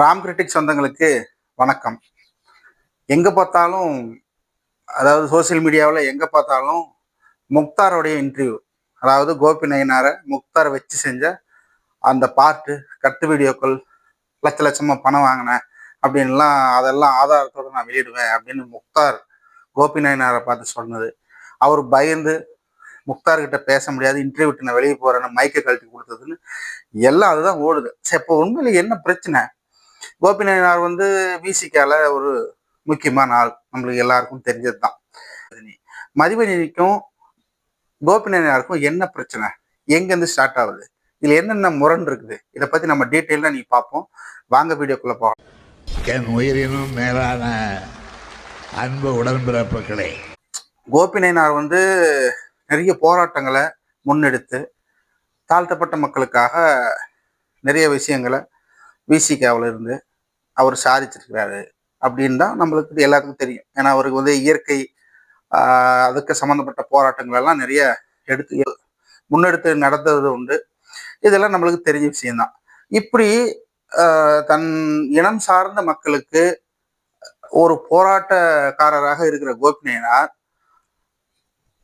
Ram critic சொந்தங்களுக்கு வணக்கம். எங்கே பார்த்தாலும் அதாவது சோஷியல் மீடியாவில் எங்கே பார்த்தாலும் முக்தாரோடைய இன்டர்வியூ அதாவது கோபி நயனாரை முக்தாரை வச்சு செஞ்ச அந்த பாட்டு கட்டு வீடியோக்கள் லட்ச லட்சமாக பணம் வாங்கினேன் அப்படின்லாம் அதெல்லாம் ஆதாரத்தோடு நான் வெளியிடுவேன் அப்படின்னு முக்தார் கோபி நயனாரை பார்த்து சொன்னது. அவர் பயந்து முக்தார்கிட்ட பேச முடியாது இன்டர்வியூ விட்டு நான் வெளியே போகிறேன்னு மைக்கை கழட்டி கொடுத்ததுன்னு எல்லாம் அதுதான் ஓடுது. சரி இப்போ உண்மையில என்ன பிரச்சனை? கோபி நயனார் வந்து விசிகால ஒரு முக்கியமான ஆள். நம்மளுக்கு எல்லாருக்கும் தெரிஞ்சது தான் மதிவனிக்கும் கோபி நயனாருக்கும் என்ன பிரச்சனை? எங்கேருந்து ஸ்டார்ட் ஆகுது? இதுல என்னென்ன முரண் இருக்குது? இதை பத்தி நம்ம டீட்டெயிலாக நீ பார்ப்போம். வாங்க வீடியோக்குள்ள போகலாம். என் உயிரினும் மேலான அன்பு உடன்பிறப்புகளே. கோபி நயனார் வந்து நிறைய போராட்டங்களை முன்னெடுத்து தாழ்த்தப்பட்ட மக்களுக்காக நிறைய விஷயங்களை விசிகாவில் இருந்து அவர் சாதிச்சிருக்கிறாரு அப்படின்னு தான் நம்மளுக்கு எல்லாருக்கும் தெரியும். ஏன்னா அவருக்கு வந்து இயற்கை அதுக்கு சம்மந்தப்பட்ட போராட்டங்கள் எல்லாம் நிறைய எடுத்து முன்னெடுத்து நடந்தது உண்டு. இதெல்லாம் நம்மளுக்கு தெரிஞ்ச விஷயம்தான் இப்படி ஆஹ், தன் இனம் சார்ந்த மக்களுக்கு ஒரு போராட்டக்காரராக இருக்கிற கோபிநாயனார்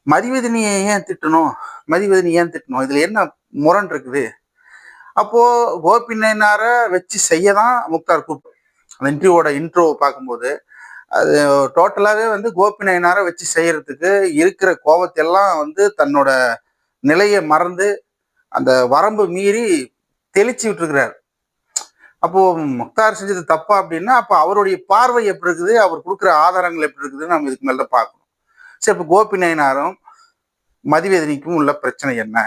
மதிவதனியை ஏன் திட்டணும்? மதிவதனி ஏன் திட்டணும்? இதுல என்ன முரண் இருக்குது அப்போ கோபிநாயனாரை வச்சு செய்ய தான் முக்தார் கூப்பிட்டு அந்த இன்டர்வியூவோட இன்ட்ரோ பார்க்கும்போது அது டோட்டலாகவே வந்து கோபிநாயனாரை வச்சு செய்கிறதுக்கு இருக்கிற கோபத்தெல்லாம் வந்து தன்னோட நிலையை மறந்து அந்த வரம்பு மீறி தெளிச்சு விட்டுருக்கிறார். அப்போது முக்தார் செஞ்சது தப்பா அப்படின்னா அப்போ அவருடைய பார்வை எப்படி இருக்குது அவர் கொடுக்குற ஆதாரங்கள் எப்படி இருக்குதுன்னு நம்ம இதுக்கு மேலே தான் பார்க்கணும். சரி இப்போ கோபி நயனாரும் மதிவேதனைக்கும் உள்ள பிரச்சனை என்ன?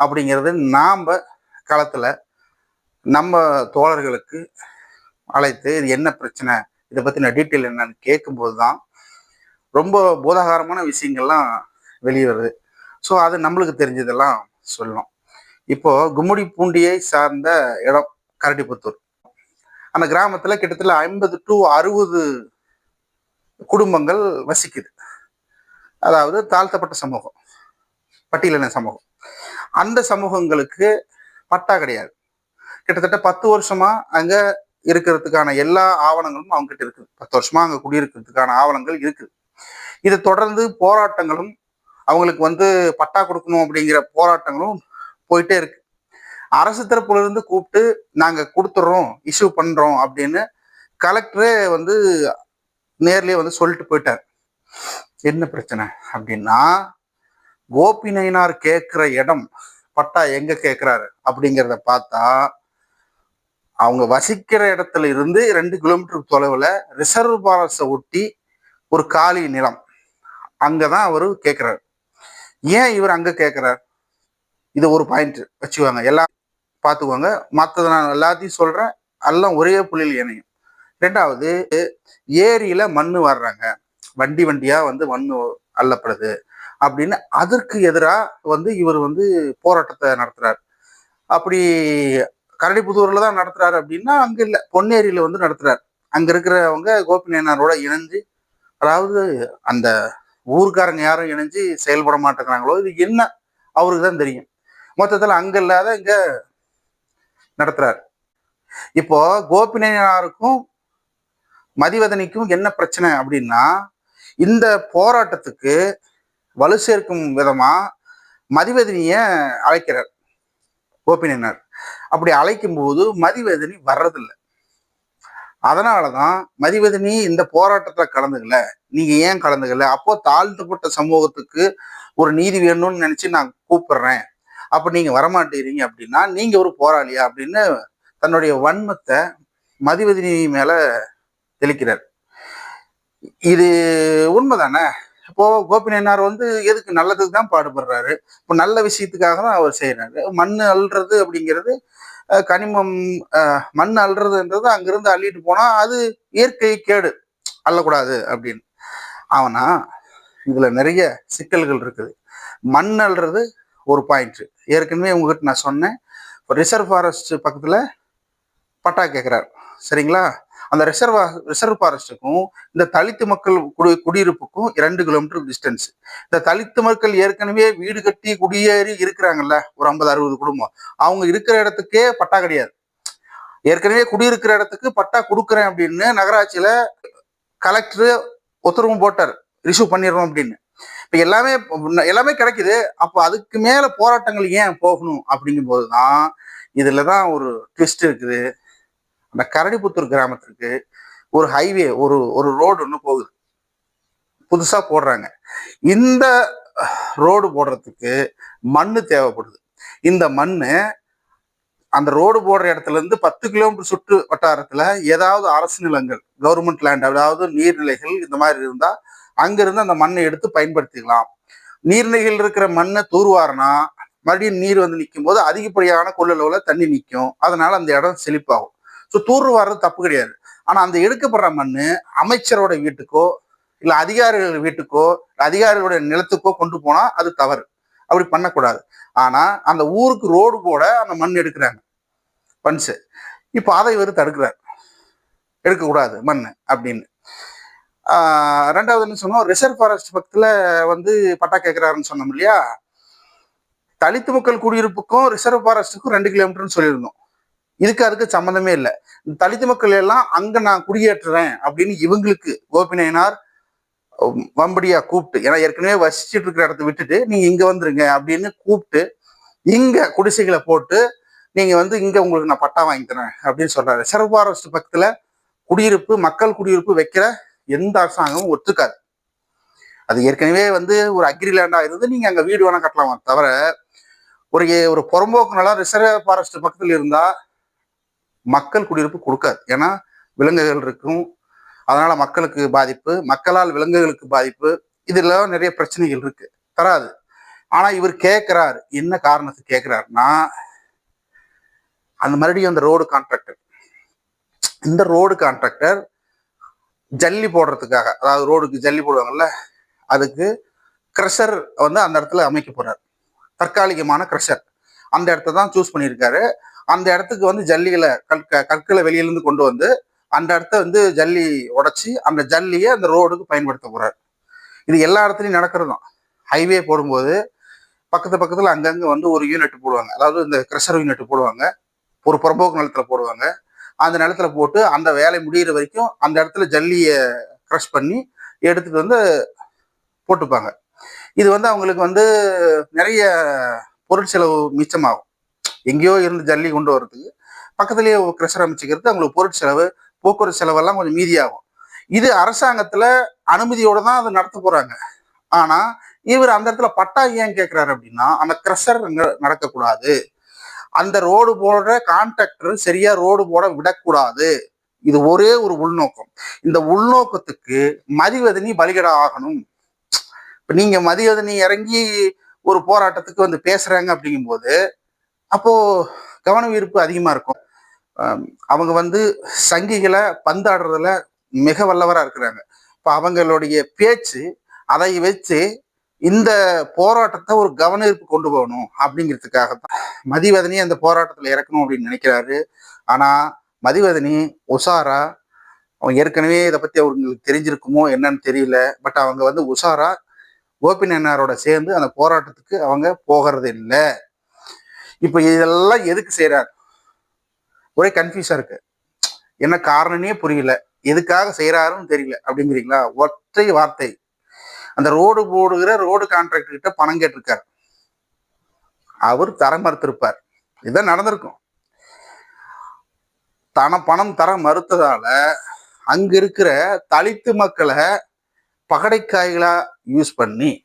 அப்படிங்கிறது நாம் களத்தில் நம்ம தோழர்களுக்கு அழைத்து இது என்ன பிரச்சனை? இதை பற்றின டீட்டெயில் என்னன்னு கேட்கும்போது தான் ரொம்ப போதாகாரமான விஷயங்கள்லாம் வெளியே வருது. ஸோ அது நம்மளுக்கு தெரிஞ்சதெல்லாம் சொல்லணும். இப்போ கும்முடி பூண்டியை சார்ந்த இடம் கரடிபுத்தூர். அந்த கிராமத்தில் கிட்டத்தட்ட ஐம்பது டு அறுபது குடும்பங்கள் வசிக்குது. அதாவது தாழ்த்தப்பட்ட சமூகம். பட்டியலின சமூகம். அந்த சமூகங்களுக்கு பட்டா கிடையாது. கிட்டத்தட்ட பத்து வருஷமா அங்கே இருக்கிறதுக்கான எல்லா ஆவணங்களும் அவங்க கிட்ட இருக்குது. பத்து வருஷமா அங்கே குடியிருக்கிறதுக்கான ஆவணங்கள் இருக்குது. இதை தொடர்ந்து போராட்டங்களும் அவங்களுக்கு வந்து பட்டா கொடுக்கணும் அப்படிங்கிற போராட்டங்களும் போயிட்டே இருக்கு. அரசு தரப்புலேருந்து கூப்பிட்டு நாங்கள் கொடுத்துட்றோம் இஷ்யூ பண்ணுறோம் அப்படின்னு கலெக்டரே வந்து நேர்லேயே வந்து சொல்லிட்டு போயிட்டார். என்ன பிரச்சனை அப்படின்னா கோபி நயினார் கேட்குற இடம் பட்டா எங்கே கேட்குறாரு அப்படிங்கிறத பார்த்தா அவங்க வசிக்கிற இடத்துல இருந்து ரெண்டு கிலோமீட்டர் தொலைவில் ரிசர்வ் பாலஸை ஒட்டி ஒரு காலி நிலம். அங்கே தான் அவர் கேட்குறாரு ஏன் இவர் அங்கே கேட்குறார் இது ஒரு பாயிண்ட் வச்சுக்குவாங்க எல்லாம் பார்த்துக்குவாங்க மற்றதை நான் எல்லாத்தையும் சொல்கிறேன் எல்லாம் ஒரே புள்ளியில் இணையும். ரெண்டாவது ஏரியில் மண் வர்றாங்க. வண்டி வண்டியாக வந்து மண் அள்ளப்படுது அப்படின்னு அதற்கு எதிராக வந்து இவர் வந்து போராட்டத்தை நடத்துகிறார் அப்படி கரடிபுதூரில் தான் நடத்துறாரு அப்படின்னா அங்கே இல்லை. பொன்னேரியில் வந்து நடத்துறாரு. அங்கே இருக்கிறவங்க கோபிநாயனாரோட இணைஞ்சு அதாவது அந்த ஊர்க்காரங்க யாரும் இணைஞ்சு செயல்பட மாட்டேங்கிறாங்களோ இது என்ன? அவருக்கு தான் தெரியும். மொத்தத்தில் அங்கே இல்லாத இங்கே நடத்துறாரு. இப்போ கோபிநாயனாருக்கும் மதிவதனிக்கும் என்ன பிரச்சனை அப்படின்னா இந்த போராட்டத்துக்கு வலு சேர்க்கும் விதமா மதிவதனிய அழைக்கிறார் கோபிநாயனார் அப்படி அழைக்கும் போது மதிவதனி வர்றதில்லை. அதனாலதான் மதிவதனி இந்த போராட்டத்தில் கலந்துக்கல. நீங்கள் ஏன் கலந்துக்கல? அப்போ தாழ்த்தப்பட்ட சமூகத்துக்கு ஒரு நீதி வேணும்னு நினச்சி நான் கூப்பிடுறேன். அப்போ நீங்கள் வரமாட்டேறீங்க அப்படின்னா நீங்கள் ஒரு போராளியா அப்படின்னு தன்னுடைய வன்மத்தை மதிவதினி மேலே தெளிக்கிறார். இது உண்மைதானே? இப்போ கோபிநாயனார் வந்து எதுக்கு நல்லதுக்கு தான் பாடுபடுறாரு? இப்போ நல்ல விஷயத்துக்காக தான் அவர் செய்யறாரு மண் அள்ளுறது அப்படிங்கிறது கனிமம் மண் அள்ளுறதுன்றது அங்கிருந்து அள்ளிட்டு போனா அது இயற்கை கேடு அள்ளக்கூடாது அப்படின்னு. ஆனா இதுல நிறைய சிக்கல்கள் இருக்குது. மண் அள்ளுறது ஒரு பாயிண்ட் ஏற்கனவே உங்ககிட்ட நான் சொன்னேன். ரிசர்வ் ஃபாரஸ்ட் பக்கத்துல பட்டா கேட்குறாரு சரிங்களா? அந்த ரிசர்வ் ரிசர்வ் ஃபாரஸ்ட்டுக்கும் இந்த தலித்து மக்கள் குடி குடியிருப்புக்கும் இரண்டு கிலோமீட்டர் டிஸ்டன்ஸ் இந்த தலித்து மக்கள் ஏற்கனவே வீடு கட்டி குடியேறி இருக்கிறாங்கல்ல ஒரு ஐம்பது அறுபது குடும்பம். அவங்க இருக்கிற இடத்துக்கே பட்டா கிடையாது. ஏற்கனவே குடியிருக்கிற இடத்துக்கு பட்டா கொடுக்குறேன் அப்படின்னு நகராட்சியில கலெக்டர் உத்தரவு போட்டார். ரிசீவ் பண்ணிடுறோம் அப்படின்னு. இப்போ எல்லாமே எல்லாமே கிடைக்குது. அப்போ அதுக்கு மேல போராட்டங்கள் ஏன் போகணும் அப்படிங்கும் போது தான் இதுல தான் ஒரு ட்விஸ்ட் இருக்குது. அந்த கரடிபுத்தூர் கிராமத்திற்கு ஒரு ஹைவே ஒரு ஒரு ரோடு ஒன்று போகுது. புதுசா போடுறாங்க. இந்த ரோடு போடுறதுக்கு மண்ணு தேவைப்படுது. இந்த மண்ணு அந்த ரோடு போடுற இடத்துல இருந்து பத்து கிலோமீட்டர் சுற்று வட்டாரத்துல ஏதாவது அரசு நிலங்கள் கவர்மெண்ட் லேண்ட் அதாவது நீர்நிலைகள் இந்த மாதிரி இருந்தா அங்கிருந்து அந்த மண்ணை எடுத்து பயன்படுத்திக்கலாம். நீர்நிலைகள் இருக்கிற மண்ணை தூர்வாரினா மறுபடியும் நீர் வந்து நிற்கும் போது அதிகப்படியான கொள்ளளவுல தண்ணி நிற்கும் அதனால அந்த இடம் செழிப்பாகும். ஸோ தூர் வர்றது தப்பு கிடையாது. ஆனால் அந்த எடுக்கப்படுற மண் அமைச்சரோட வீட்டுக்கோ இல்லை அதிகாரிகள் வீட்டுக்கோ அதிகாரிகளோட நிலத்துக்கோ கொண்டு போனால் அது தவறு. அப்படி பண்ணக்கூடாது. ஆனால் அந்த ஊருக்கு ரோடு போட அந்த மண் எடுக்கிறாங்க. பன்ஸு. இப்போ அதை இவர் தடுக்கிறார். எடுக்கக்கூடாது மண் அப்படின்னு. ரெண்டாவது என்ன சொன்னோம்? ரிசர்வ் ஃபாரஸ்ட் பக்கத்தில் வந்து பட்டா கேட்குறாருன்னு சொன்னோம் இல்லையா? தலித்து மக்கள் குடியிருப்புக்கும் ரிசர்வ் ஃபாரஸ்ட்டுக்கும் ரெண்டு கிலோமீட்டர்னு சொல்லியிருந்தோம். இதுக்கு அதுக்கு சம்மந்தமே இல்லை. இந்த தலித்து மக்கள் எல்லாம் அங்க நான் குடியேற்றுறேன் அப்படின்னு இவங்களுக்கு கோபிநயனார் உம், வம்படியா கூப்பிட்டு ஏன்னா ஏற்கனவே வசிச்சுட்டு இருக்கிற இடத்த விட்டுட்டு நீங்க இங்க வந்துருங்க அப்படின்னு கூப்பிட்டு இங்க குடிசைகளை போட்டு நீங்க வந்து இங்க உங்களுக்கு நான் பட்டா வாங்கி தரேன் அப்படின்னு சொல்றாரு. ரிசர்வ் ஃபாரஸ்ட் பக்கத்துல குடியிருப்பு மக்கள் குடியிருப்பு வைக்கிற எந்த அரசாங்கமும் ஒத்துக்காது. அது ஏற்கனவே வந்து ஒரு அக்ரிலேண்டாக இருந்து நீங்க அங்க வீடு வேணா கட்டலாம். தவிர ஒரு ஒரு புறம்போக்கு நல்லா ரிசர்வ் ஃபாரஸ்ட் பக்கத்துல இருந்தா மக்கள் குடியிருப்பு கொடுக்காது. ஏன்னா விலங்குகள் இருக்கும். அதனால மக்களுக்கு பாதிப்பு. மக்களால் விலங்குகளுக்கு பாதிப்பு. இதெல்லாம் நிறைய பிரச்சனைகள் இருக்கு. தராது. ஆனா இவர் கேட்கிறார். என்ன காரணத்துக்கு கேட்கிறாருன்னா அந்த மறுபடியும் அந்த ரோடு கான்ட்ராக்டர் இந்த ரோடு கான்ட்ராக்டர் ஜல்லி போடுறதுக்காக அதாவது ரோடுக்கு ஜல்லி போடுவாங்கல்ல அதுக்கு க்ரஷர் வந்து அந்த இடத்துல அமைக்க போறார். தற்காலிகமான க்ரஷர் அந்த இடத்த தான் சூஸ் பண்ணியிருக்காரு. அந்த இடத்துக்கு வந்து ஜல்லிகளை கற்க கற்களை வெளியிலேருந்து கொண்டு வந்து அந்த இடத்த வந்து ஜல்லி உடச்சி அந்த ஜல்லியை அந்த ரோடுக்கு பயன்படுத்த போகிறார் இது எல்லா இடத்துலையும் நடக்கிறது தான் ஹைவே போடும்போது பக்கத்து பக்கத்தில் அங்கங்கே வந்து ஒரு யூனிட் போடுவாங்க. அதாவது இந்த கிரஷர் யூனிட் போடுவாங்க. ஒரு புறம்போக்கு நிலத்துல போடுவாங்க. அந்த நிலத்துல போட்டு அந்த வேலை முடியிற வரைக்கும் அந்த இடத்துல ஜல்லியை க்ரஷ் பண்ணி எடுத்துட்டு வந்து போட்டுப்பாங்க. இது வந்து அவங்களுக்கு வந்து நிறைய பொருட்செலவு மிச்சமாகும். எங்கேயோ இருந்து ஜல்லி கொண்டு வர்றதுக்கு பக்கத்துலேயே கிரஷர் அமைச்சிக்கிறது அவங்களுக்கு பொருட்செலவு போக்குவரத்து செலவெல்லாம் கொஞ்சம் மீதியாகும். இது அரசாங்கத்தில் அனுமதியோடு தான் அதை நடத்த போகிறாங்க ஆனால் இவர் அந்த இடத்துல பட்டா ஏன் கேட்குறாரு அப்படின்னா அந்த கிரஷர் நடக்கக்கூடாது. அந்த ரோடு போடுற கான்ட்ராக்டர் சரியா ரோடு போட விடக்கூடாது. இது ஒரே ஒரு உள்நோக்கம். இந்த உள்நோக்கத்துக்கு மதிவதனி பலிகடா ஆகணும். இப்போ நீங்கள் மதிவதனி இறங்கி ஒரு போராட்டத்துக்கு வந்து பேசுகிறாங்க அப்படிங்கும்போது அப்போது கவன ஈர்ப்பு அதிகமாக இருக்கும். அவங்க வந்து சங்கிகளை பந்தாடுறதுல மிக வல்லவராக இருக்கிறாங்க. இப்போ அவங்களுடைய பேச்சு அதை வச்சு இந்த போராட்டத்தை ஒரு கவன ஈர்ப்பு கொண்டு போகணும் அப்படிங்கிறதுக்காக தான். மதிவதனி அந்த போராட்டத்தில் இறக்கணும் அப்படின்னு நினைக்கிறாரு. ஆனால் மதிவதனி உஷாரா அவங்க ஏற்கனவே இதை பற்றி அவங்களுக்கு தெரிஞ்சிருக்குமோ என்னன்னு தெரியல. பட் அவங்க வந்து உஷாரா கோபிநன்னாரோட சேர்ந்து அந்த போராட்டத்துக்கு அவங்க போகிறது இல்லை இப்போ இதெல்லாம் எதுக்கு செய்றாரு? ஒரே கன்ஃபியூஸா இருக்கு. என்ன காரணமே புரியல. எதுக்காக செய்யறாருன்னு தெரியல. அப்படிங்கிறீங்களா? ஒற்றை வார்த்தை. அந்த ரோடு போடுகிற ரோடு கான்ட்ராக்டர் கிட்ட பணம் கேட்டிருக்காரு. அவர் தர மறுத்திருப்பார். இதுதான் நடந்திருக்கும். தன பணம் தர மறுத்ததால அங்க இருக்கிற தலித்து மக்களை பகடைக்காய்களா யூஸ் பண்ணி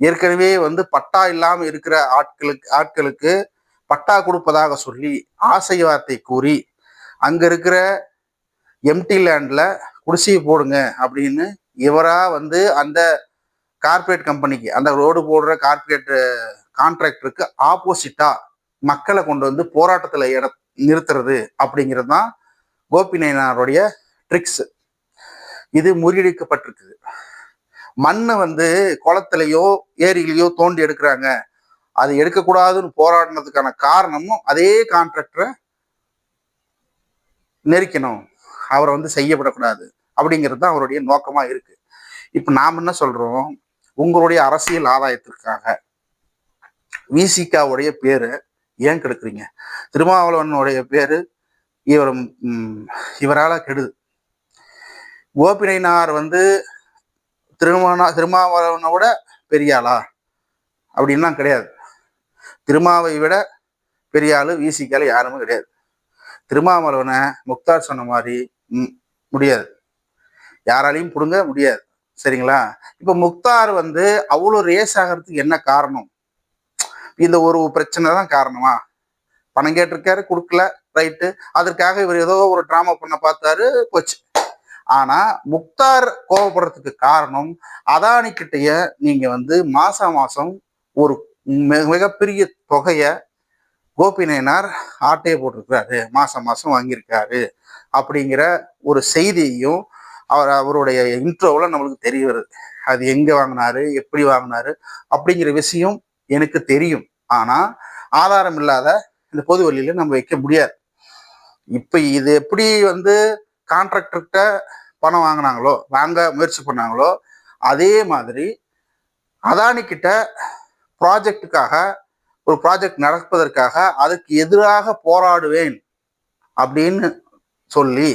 ஏற்கனவே வந்து பட்டா இல்லாமல் இருக்கிற ஆட்களுக்கு ஆட்களுக்கு பட்டா கொடுப்பதாக சொல்லி ஆசை வார்த்தை கூறி அங்கே இருக்கிற எம்டி லேண்டில் குடிசையை போடுங்க அப்படின்னு இவராக வந்து அந்த கார்ப்பரேட் கம்பெனிக்கு அந்த ரோடு போடுற கார்ப்பரேட் கான்ட்ராக்டருக்கு ஆப்போசிட்டாக மக்களை கொண்டு வந்து போராட்டத்தில் இட நிறுத்துறது அப்படிங்கிறது தான் கோபிநயனாருடைய ட்ரிக்ஸ் இது முறியடிக்கப்பட்டிருக்குது. மண்ணை வந்து குளத்துலையோ ஏரியிலையோ தோண்டி எடுக்கிறாங்க. அது எடுக்கக்கூடாதுன்னு போராடினதுக்கான காரணமும் அதே கான்ட்ராக்டரை நெரிக்கணும். அவரை வந்து செய்யப்படக்கூடாது. அப்படிங்கிறது தான் அவருடைய நோக்கமாக இருக்கு. இப்போ நாம் என்ன சொல்கிறோம் உங்களுடைய அரசியல் ஆதாயத்திற்காக விசிகாவுடைய பேர் ஏன் கெடுக்குறீங்க? திருமாவளவனுடைய பேர் இவர் இவரால் கெடுது. கோபிநாயனார் வந்து திருமணா திருமாவளவனை விட பெரியாளா? அப்படின்லாம் கிடையாது. திருமாவை விட பெரிய வீசிக்கால யாருமே கிடையாது. திருமாவளவனை முக்தார் சொன்ன மாதிரி ம், முடியாது. யாராலையும் பிடுங்க முடியாது. சரிங்களா? இப்போ முக்தார் வந்து அவ்வளோ ரேஸ் ஆகிறதுக்கு என்ன காரணம்? இந்த ஒரு பிரச்சனை தான் காரணமா? பணம் கேட்டிருக்காரு கொடுக்கல ரைட்டு. அதற்காக இவர் ஏதோ ஒரு ட்ராமா பண்ண பார்த்தாரு போச்சு. ஆனா முக்தார் கோவப்படுறதுக்கு காரணம் அதானி கிட்டய நீங்க வந்து மாதம் மாசம் ஒரு மிக- மிகப்பெரிய தொகையை கோபிநயனார் ஆட்டையை போட்டிருக்கிறாரு. மாசம் மாசம் வாங்கியிருக்காரு அப்படிங்கிற ஒரு செய்தியையும் அவர் அவருடைய இன்ட்ரோவில் நம்மளுக்கு தெரிய வருது. அது எங்கே வாங்கினாரு எப்படி வாங்கினாரு அப்படிங்கிற விஷயம் எனக்கு தெரியும். ஆனால் ஆதாரம் இல்லாத இந்த பொது வழியில நம்ம வைக்க முடியாது. இப்போ இது எப்படி வந்து கான்ட்ராக்டர்கிட்ட பணம் வாங்கினாங்களோ வாங்க முயற்சி பண்ணாங்களோ அதே மாதிரி அதானி கிட்ட ப்ராஜெக்டுக்காக ஒரு ப்ராஜெக்ட் நடப்பதற்காக அதுக்கு எதிராக போராடுவேன் அப்படின்னு சொல்லி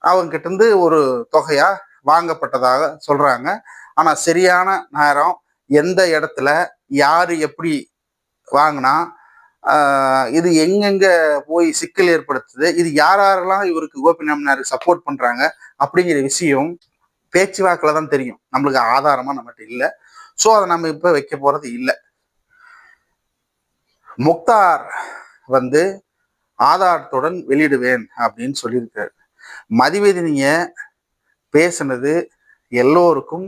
அவங்க இருந்து ஒரு தொகையா வாங்கப்பட்டதாக சொல்றாங்க. ஆனா சரியான நேரம் எந்த இடத்துல யாரு எப்படி வாங்கினா இது எங்கெங்க போய் சிக்கல் ஏற்படுத்துது இது யார் யாரெல்லாம் இவருக்கு கோபிநாமனாருக்கு சப்போர்ட் பண்றாங்க அப்படிங்கிற விஷயம் பேச்சுவாக்கில் தான் தெரியும். நம்மளுக்கு ஆதாரமா நம்மகிட்ட இல்லை. ஸோ அதை நம்ம இப்போ வைக்க போறது இல்லை. முக்தார் வந்து ஆதாரத்துடன் வெளியிடுவேன் அப்படின்னு சொல்லியிருக்காரு. மதிவதனிய பேசினது எல்லோருக்கும்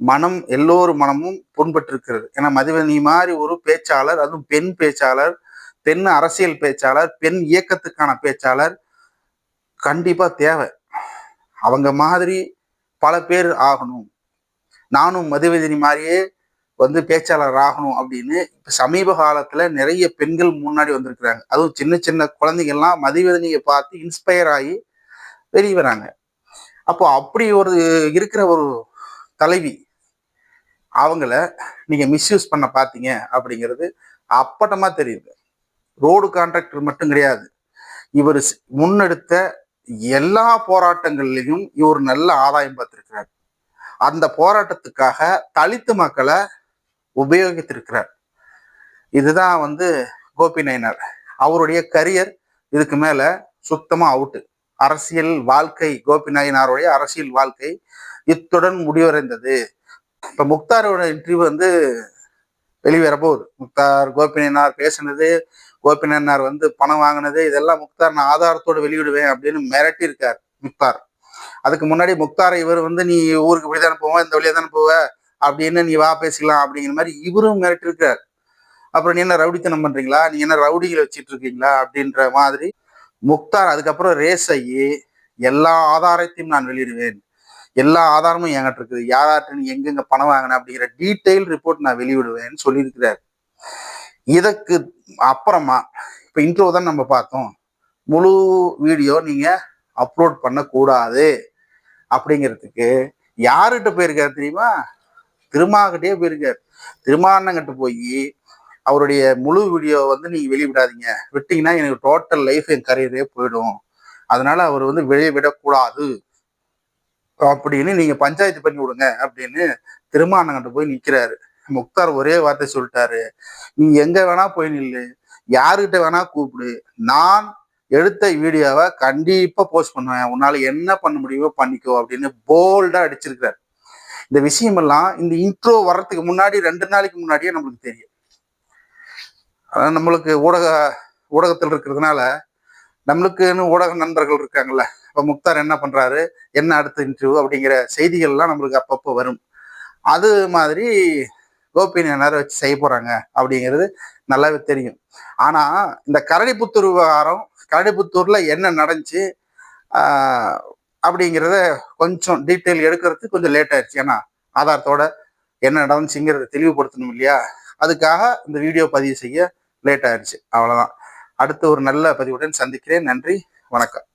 மனம் எல்லோரு மனமும் புண்பட்டிருக்கிறது. ஏன்னா மதிவதனி மாதிரி ஒரு பேச்சாளர் அதுவும் பெண் பேச்சாளர் பெண் அரசியல் பேச்சாளர் பெண் இயக்கத்துக்கான பேச்சாளர் கண்டிப்பா தேவை. அவங்க மாதிரி பல பேர் ஆகணும். நானும் மதுவதினி மாதிரியே வந்து பேச்சாளர் ஆகணும் அப்படின்னு இப்ப சமீப காலத்துல நிறைய பெண்கள் முன்னாடி வந்திருக்கிறாங்க. அதுவும் சின்ன சின்ன குழந்தைங்கள்லாம் மதிவதனியை பார்த்து இன்ஸ்பயர் ஆகி வெளியே வராங்க. அப்போ அப்படி ஒரு இருக்கிற ஒரு தலைவி அவங்கள நீங்க மிஸ்யூஸ் பண்ண பார்த்தீங்க அப்படிங்கிறது அப்பட்டமா தெரியுது. ரோடு கான்ட்ராக்டர் மட்டும் கிடையாது. இவர் முன்னெடுத்த எல்லா போராட்டங்கள்லையும் இவர் நல்ல ஆதாயம் பார்த்திருக்கிறார். அந்த போராட்டத்துக்காக தலித்து மக்களை உபயோகித்திருக்கிறார். இதுதான் வந்து கோபி நயனார் அவருடைய கரியர் இதுக்கு மேல சுத்தமா அவுட்டு அரசியல் வாழ்க்கை கோபி நாயனாருடைய அரசியல் வாழ்க்கை இத்துடன் முடிவடைந்தது. இப்ப முக்தாரோட இன்டர்வியூ வந்து வெளிவர போகுது முக்தார் கோபிநாயனார் பேசினது கோபிநாயனார் வந்து பணம் வாங்கினது இதெல்லாம் முக்தார் நான் ஆதாரத்தோடு வெளியிடுவேன் அப்படின்னு மிரட்டி இருக்கார் முக்தார். அதுக்கு முன்னாடி முக்தாரை இவர் வந்து நீ ஊருக்கு இப்படி தானே போவ? இந்த வழியாக தானே போவ? அப்படின்னு நீ வா பேசிக்கலாம் அப்படிங்கிற மாதிரி இவரும் மிரட்டிருக்கார் அப்புறம் நீ என்ன ரவுடித்தனம் பண்றீங்களா? நீ என்ன ரவுடிகளை வச்சுட்டு இருக்கீங்களா அப்படின்ற மாதிரி முக்தார் அதுக்கப்புறம் ரேஸ் ஆகி எல்லா ஆதாரத்தையும் நான் வெளியிடுவேன். எல்லா ஆதாரமும் என்கிட்ட இருக்குது. யார்கிட்ட நீ எங்கெங்க பணம் வாங்கின? அப்படிங்கிற டீட்டெயில் ரிப்போர்ட் நான் வெளியிடுவேன்னு சொல்லியிருக்கிறார். இதற்கு அப்புறமா இப்போ இன்ட்ரோ தான் நம்ம பார்த்தோம். முழு வீடியோ நீங்கள் அப்லோட் பண்ணக்கூடாது. அப்படிங்கிறதுக்கு யார்கிட்ட போயிருக்கார் தெரியுமா? திருமாகிட்டே போயிருக்கார். திருமாண்ணங்கிட்ட போய் அவருடைய முழு வீடியோ வந்து நீங்கள் வெளியிடாதீங்க. விட்டிங்கன்னா எனக்கு டோட்டல் லைஃப் என் கரியரே போயிடும். அதனால அவர் வந்து வெளியே விடக்கூடாது அப்படின்னு நீங்கள் பஞ்சாயத்து பண்ணி விடுங்க அப்படின்னு திருமாண்ணங்கிட்ட போய் நிற்கிறாரு முக்தார் ஒரே வார்த்தை சொல்லிட்டாரு. நீ எங்க வேணா போய் நில்லு. யாருக்கிட்ட வேணா கூப்பிடு. நான் எடுத்த வீடியோவை கண்டிப்பா போஸ்ட் பண்ணுவேன். உன்னால என்ன பண்ண முடியுமோ பண்ணிக்கோ அப்படின்னு போல்டா அடிச்சிருக்கிறார். இந்த விஷயமெல்லாம் இந்த இன்ட்ரோ வர்றதுக்கு முன்னாடி ரெண்டு நாளைக்கு முன்னாடியே நம்மளுக்கு தெரியும். நம்மளுக்கு ஊடக ஊடகத்தில் இருக்கிறதுனால நம்மளுக்குன்னு ஊடக நண்பர்கள் இருக்காங்கல்ல இப்போ முக்தார் என்ன பண்ணுறாரு என்ன அடுத்த இன்டர்வியூ அப்படிங்கிற செய்திகள்லாம் நம்மளுக்கு அப்பப்போ வரும். அது மாதிரி கோபி நேரம் வச்சு செய்ய போறாங்க அப்படிங்கிறது நல்லாவே தெரியும். ஆனா இந்த கரடிபுத்தூர் விவகாரம் கரடிபுத்தூர்ல என்ன நடந்துச்சு அப்படிங்கிறத கொஞ்சம் டீட்டெயில் எடுக்கிறதுக்கு கொஞ்சம் லேட் ஆயிடுச்சு. ஏன்னா ஆதாரத்தோட என்ன நடந்துச்சுங்கிறத தெளிவுபடுத்தணும் இல்லையா? அதுக்காக இந்த வீடியோ பதிவு செய்ய லேட் ஆயிடுச்சு. அவ்வளோதான் அடுத்த ஒரு நல்ல பதிவுடன் சந்திக்கிறேன். நன்றி. வணக்கம்.